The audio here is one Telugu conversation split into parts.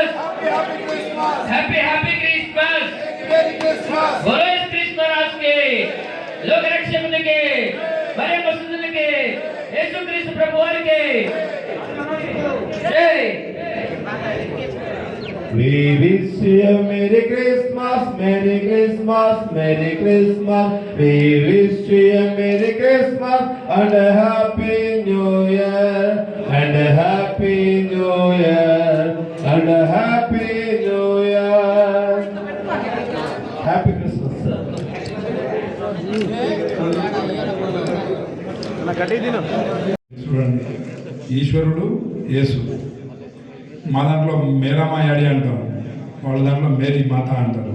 Christmas. Happy, happy Christmas. Happy, happy Christmas. Merry Christmas. बोलो इस क्रिसमस रात के लोग रक्षक के बड़े मसूद के यीशु क्रिस्त प्रभु के We wish you Merry Christmas, Merry Christmas, Merry Christmas. We wish you Merry Christmas and a Happy New Year and a Happy happy new year happy Christmas చూడండి ఈశ్వరుడు యేసు. మా దాంట్లో మేరామాయాడి అంటాం వాళ్ళ దాంట్లో మేరీ మాత అంటారు.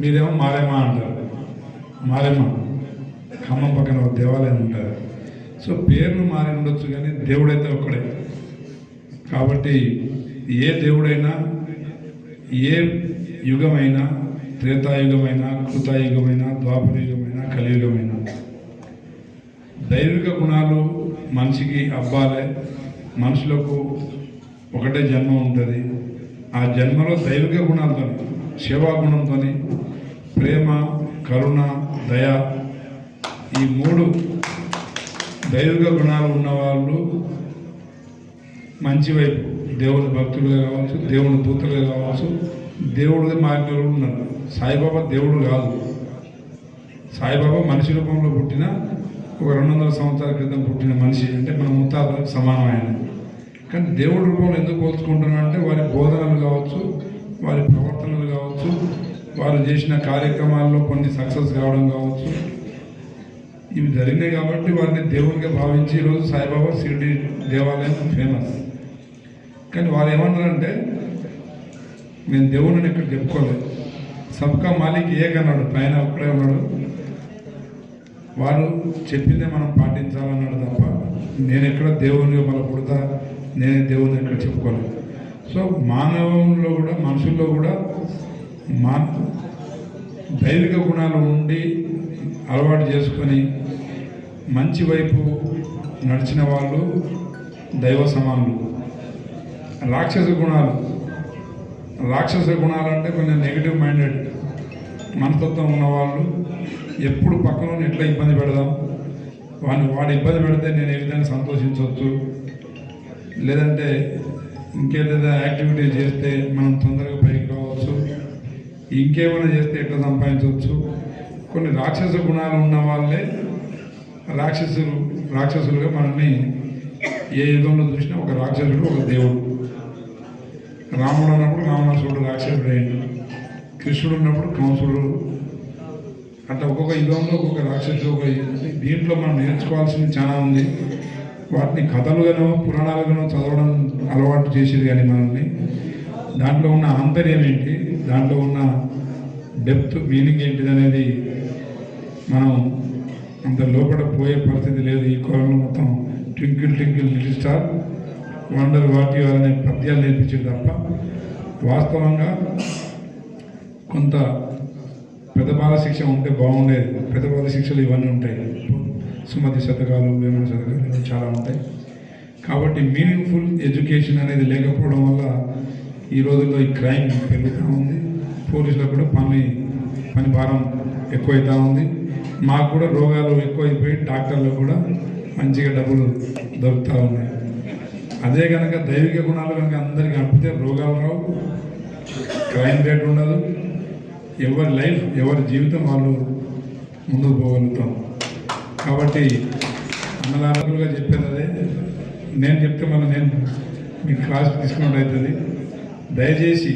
మీరేమో మారేమ అంటారు. మారేమ? ఖమ్మం పక్కన ఒక దేవాలయం ఉంటుంది. సో పేర్లు మారి ఉండొచ్చు కానీ దేవుడైతే ఒక్కడే. కాబట్టి ఏ దేవుడైనా ఏ యుగమైనా త్రేతాయుగమైనా కృతాయుగమైనా ద్వాపరయుగమైనా కలియుగమైనా. దైవిక గుణాలు మనిషికి అబ్బాలే మనుషులకు ఒకటే జన్మ ఉంటుంది. ఆ జన్మలో దైవిక గుణాలతో సేవా గుణంతో ప్రేమ కరుణ దయ ఈ మూడు దైవిక గుణాలు ఉన్నవాళ్ళు మంచి వైపు. దేవుని భక్తులుగా కావచ్చు దేవుని దూతలుగా కావచ్చు దేవుడి మారిన ఉన్నారు. సాయిబాబా దేవుడు కాదు. సాయిబాబా మనిషి రూపంలో పుట్టిన ఒక రెండు వందల సంవత్సరాల క్రితం పుట్టిన మనిషి అంటే మన ముత్తాతలకు సమానమైన కానీ దేవుడి రూపంలో ఎందుకు పోల్చుకుంటున్నా అంటే వారి బోధనలు కావచ్చు వారి ప్రవర్తనలు కావచ్చు వారు చేసిన కార్యక్రమాల్లో కొన్ని సక్సెస్ కావడం కావచ్చు. ఇవి జరిగినాయి కాబట్టి వారిని దేవునిగా భావించి ఈరోజు సాయిబాబా షిరిడి దేవాలయం ఫేమస్. కానీ వాళ్ళు ఏమన్నారంటే మేము దేవుడిని ఇక్కడ చెప్పుకోలేదు. సబ్కా మాలిక్ ఏకన్నాడు పైన ఒక్కడే ఉన్నాడు. వారు చెప్పిందే మనం పాటించాలన్నాడు తప్ప నేను ఎక్కడ దేవుని మళ్ళీ పుడతా నేనే దేవుని ఎక్కడ చెప్పుకోలేదు. సో మానవంలో కూడా మనుషుల్లో కూడా మా దైవిక గుణాలు ఉండి అలవాటు చేసుకొని మంచి వైపు నడిచిన వాళ్ళు దైవ సమానులు. రాక్షస గుణాలు. రాక్షస గుణాలు అంటే కొంచెం నెగిటివ్ మైండెడ్ మనస్తత్వం ఉన్నవాళ్ళు ఎప్పుడు పక్కన ఎట్లా ఇబ్బంది పెడదాం? వాడిని వాడు ఇబ్బంది పెడితే నేను ఏ విధంగా సంతోషించవచ్చు? లేదంటే ఇంకేదైనా యాక్టివిటీ చేస్తే మనం తొందరగా పైకి రావచ్చు? ఇంకేమైనా చేస్తే ఎట్లా సంపాదించవచ్చు? కొన్ని రాక్షస గుణాలు ఉన్న వాళ్ళే రాక్షసులు రాక్షసులుగా మనల్ని ఏ యుగంలో చూసినా ఒక రాక్షసుడు ఒక దేవుడు. రాముడు అన్నప్పుడు రావణాసుడు రాక్షసుడు కృష్ణుడు ఉన్నప్పుడు కంసుడు. అట్లా ఒక్కొక్క యుగంలో ఒక్కొక్క రాక్షసుడు ఒక దీంట్లో మనం నేర్చుకోవాల్సింది చాలా ఉంది. వాటిని కథలుగానో పురాణాలుగానో చదవడం అలవాటు చేసేది కానీ మనల్ని. దాంట్లో ఉన్న ఆంతర్యం ఏంటి? దాంట్లో ఉన్న డెప్త్ మీనింగ్ ఏంటిది అనేది మనం అంత లోపల పోయే పరిస్థితి లేదు. ఈ కాలంలో మొత్తం twinkle twinkle little star. Wonder వాటి అనే పద్యాలు నేర్పించేది తప్ప వాస్తవంగా కొంత పెద్ద బాల శిక్ష ఉంటే బాగుండేది. పెద్ద బాల శిక్షలు ఇవన్నీ ఉంటాయి. సుమతి శతకాలు వేమన శతకాలు ఇవన్నీ చాలా ఉంటాయి. కాబట్టి మీనింగ్ఫుల్ ఎడ్యుకేషన్ అనేది లేకపోవడం వల్ల ఈ రోజుల్లో ఈ క్రైమ్ పెరుగుతూ ఉంది. పోలీసులకు కూడా పని పని భారం ఎక్కువైతూ ఉంది. మాకు కూడా రోగాలు ఎక్కువైపోయి డాక్టర్లు కూడా మంచిగా డబ్బులు దొరుకుతూ ఉన్నాయి. అదే కనుక దైవిక గుణాలు కనుక అందరికీ అప్పితే రోగాలు రావు. క్రైమ్ రేట్ ఉండదు. ఎవరి లైఫ్ ఎవరి జీవితం వాళ్ళు ముందుకు పోగలుగుతాం. కాబట్టి అన్నలారులుగా చెప్పేది అదే. నేను చెప్తే మళ్ళీ నేను మీకు క్లాస్ తీసుకున్నట్టు అవుతుంది. దయచేసి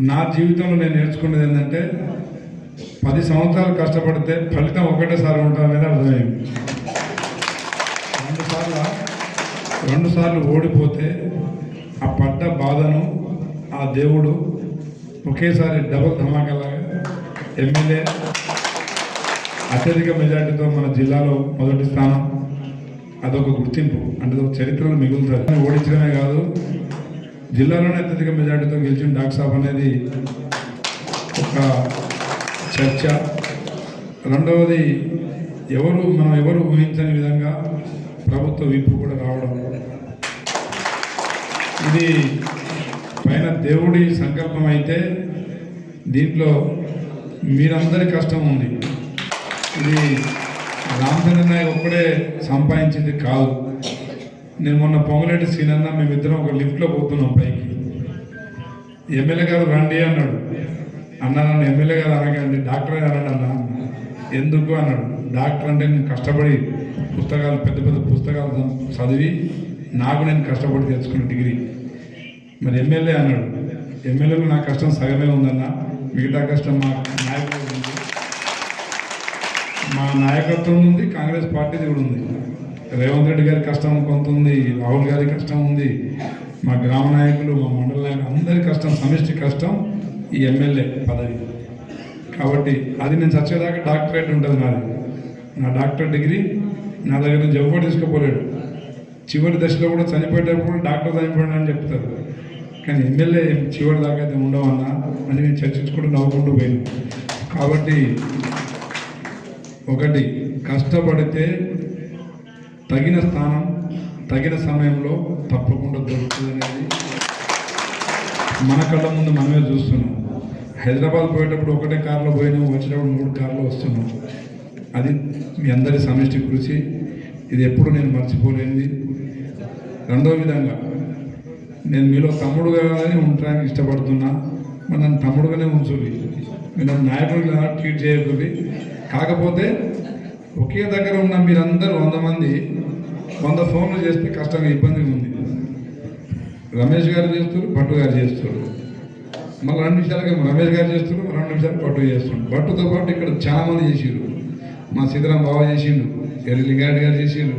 నా జీవితంలో నేను నేర్చుకున్నది ఏంటంటే పది సంవత్సరాలు కష్టపడితే ఫలితం ఒకటేసారి ఉంటామనేది అర్థమైంది రెండు సార్లు రెండుసార్లు ఓడిపోతే ఆ పడ్డ బాధను ఆ దేవుడు ఒకేసారి డబుల్ ధమాకలాగా ఎమ్మెల్యే అత్యధిక మెజార్టీతో మన జిల్లాలో మొదటి స్థానం. అదొక గుర్తింపు. అంటే ఒక చరిత్రలో మిగులుతుంది. ఓడించడమే కాదు జిల్లాలోనే అత్యధిక మెజార్టీతో గెలిచిన డాక్ సాబ్ అనేది ఒక చర్చ. రెండవది ఎవరు మనం ఎవరు ఊహించని విధంగా ప్రభుత్వ విప్పు కూడా రావడం. ఇది పైన దేవుడి సంకల్పం అయితే దీంట్లో మీరందరి కష్టం ఉంది. ఇది రామచంద్ర నాయక్ ఒక్కడే సంపాదించింది కాదు. నేను మొన్న పొంగలేటి సీనన్న మేమిద్దరం ఒక లిఫ్ట్లో పోతున్నాం పైకి. ఎమ్మెల్యే గారు రండి అన్నాడు. అన్న నన్ను ఎమ్మెల్యే గారు అనకండి డాక్టర్ అన్నాడు అన్న. ఎందుకు అన్నాడు. డాక్టర్ అంటే నేను కష్టపడి పుస్తకాలు పెద్ద పెద్ద పుస్తకాలు చదివి నాకు నేను కష్టపడి తెచ్చుకున్న డిగ్రీ. మరి ఎమ్మెల్యే అన్నాడు ఎమ్మెల్యేలో నా కష్టం సగమే ఉందన్న మిగతా కష్టం మా నాయకత్వం ఉంది. మా నాయకత్వం ఉంది కాంగ్రెస్ పార్టీది కూడా ఉంది. రేవంత్ రెడ్డి గారి కష్టం కొంత ఉంది రాహుల్ గారి కష్టం ఉంది. మా గ్రామ నాయకులు మా మండల నాయకులు అందరి కష్టం సమిష్టి కష్టం ఈ ఎమ్మెల్యే పదవి. కాబట్టి అది నేను చచ్చేదాకా డాక్టరేట్ ఉంటుంది నాది. నా డాక్టర్ డిగ్రీ నా దగ్గర నుంచి ఎవరు తీసుకుపోలేడు. చివరి దశలో కూడా చనిపోయేటప్పుడు డాక్టర్ చనిపోయాడు అని చెప్తారు. కానీ ఎమ్మెల్యే చివరి దాకా అయితే ఉండవన్నా అని నేను చర్చించుకుంటూ నవ్వుకుంటూ పోయాను. కాబట్టి ఒకటి కష్టపడితే తగిన స్థానం తగిన సమయంలో తప్పకుండా దొరుకుతుంది అనేది మన కళ్ళ ముందు మనమే చూస్తున్నాం. హైదరాబాద్ పోయేటప్పుడు ఒకటే కారులో పోయినాం వచ్చేటప్పుడు మూడు కార్లు వస్తున్నాం. అది మీ అందరి సమిష్టి కృషి. ఇది ఎప్పుడు నేను మర్చిపోలేనిది. రెండో విధంగా నేను మీలో తమ్ముడుగానే ఉండడానికి ఇష్టపడుతున్నా. మరి నన్ను తమ్ముడుగానే ఉంచుది మీరు నన్ను నాయకుడిగా ట్రీట్ చేయకూడదు కాకపోతే ఒకే దగ్గర ఉన్న మీరందరూ వంద మంది వంద ఫోన్లు చేస్తే కష్టంగా ఇబ్బందిగా ఉంది. రమేష్ గారు చేస్తారు భట్టు గారు చేస్తారు మళ్ళీ రెండు నిమిషాలకి రమేష్ గారు చేస్తారు రెండు నిమిషాలు భట్టు చేస్తుండ్రు భట్టుతో పాటు ఇక్కడ చాలా మంది చేసిండు మా సీతారాం బాబా చేసిండు ఎర్రి లింగారెడ్డి గారు చేసిండు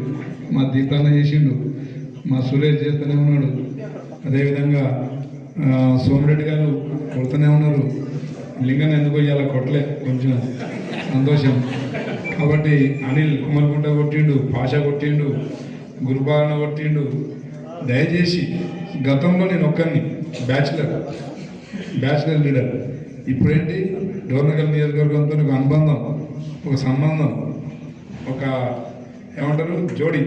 మా దీపాన్న చేసిండు మా సురేష్ చేస్తూనే ఉన్నాడు. అదేవిధంగా సోమిరెడ్డి గారు కొడుతూనే ఉన్నారు. లింగన్ ఎందుకు ఇవాళ కొట్టలే కొంచెం సంతోషం. కాబట్టి అనిల్ కుమరకుంట కొట్టిండు పాష కొట్టిండు గురుపాలన కొట్టిండు. దయచేసి గతంలో నేను ఒక్కరిని బ్యాచిలర్ బ్యాచిలర్ లీడర్. ఇప్పుడేంటి? డోర్నగల్ నియోజకవర్గంతో ఒక అనుబంధం ఒక సంబంధం ఒక ఏమంటారు? జోడి.